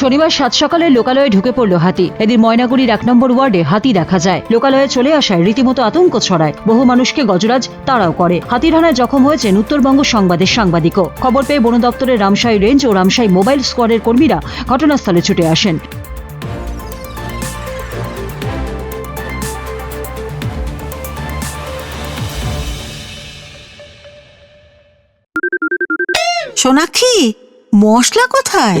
শনিবার সাত সকালে লোকালয়ে ঢুকে পড়ল হাতি। এদিন ময়নাগুড়ির এক নম্বর ওয়ার্ডে হাতি দেখা যায়। লোকালয়ে চলে আসায় রীতিমতো আতঙ্ক ছড়ায়। বহু মানুষকে গজরাজ, তাড়াও করে। হাতির হানায় জখম হয়েছেন উত্তরবঙ্গ সংবাদের সাংবাদিকও। খবর পেয়ে বন দপ্তরের রামশাই রেঞ্জ ও রামশাই মোবাইল স্কোয়াডের কর্মীরা ঘটনাস্থলে ছুটে আসেন। সোনাক্ষী, মশলা কোথায়?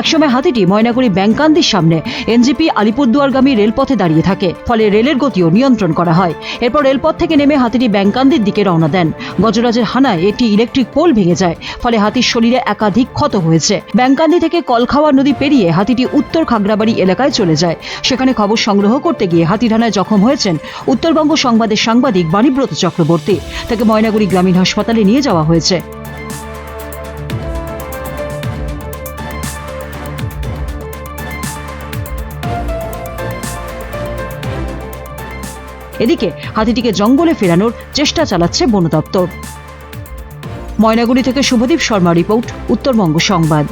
একসময় হাতিটি ময়নাগুড়ি ব্যাংকান্দির সামনে এনজিপি আলিপুরদুয়ারগামী রেলপথে দাঁড়িয়ে থাকে, ফলে রেলের গতিও নিয়ন্ত্রণ করা হয়। এরপর রেলপথ থেকে নেমে হাতিটি ব্যাংকান্দির দিকে রওনা দেন। গজরাজের হানায় একটি ইলেকট্রিক পোল ভেঙে যায়, ফলে হাতির শরীরে একাধিক ক্ষত হয়েছে। ব্যাংকান্দি থেকে কলখাওয়া নদী পেরিয়ে হাতিটি উত্তর খাগড়াবাড়ি এলাকায় চলে যায়। সেখানে খবর সংগ্রহ করতে গিয়ে হাতির হানায় জখম হয়েছেন উত্তরবঙ্গ সংবাদের সাংবাদিক বাণীব্রত চক্রবর্তী। তাকে ময়নাগুড়ি গ্রামীণ হাসপাতালে নিয়ে যাওয়া হয়েছে। এদিকে হাতিটিকে জঙ্গলে ফেরানোর চেষ্টা চালাচ্ছে বন দপ্তর ময়নাগুড়ি থেকে শুভদীপ শর্মা রিপোর্ট, উত্তরবঙ্গ সংবাদ।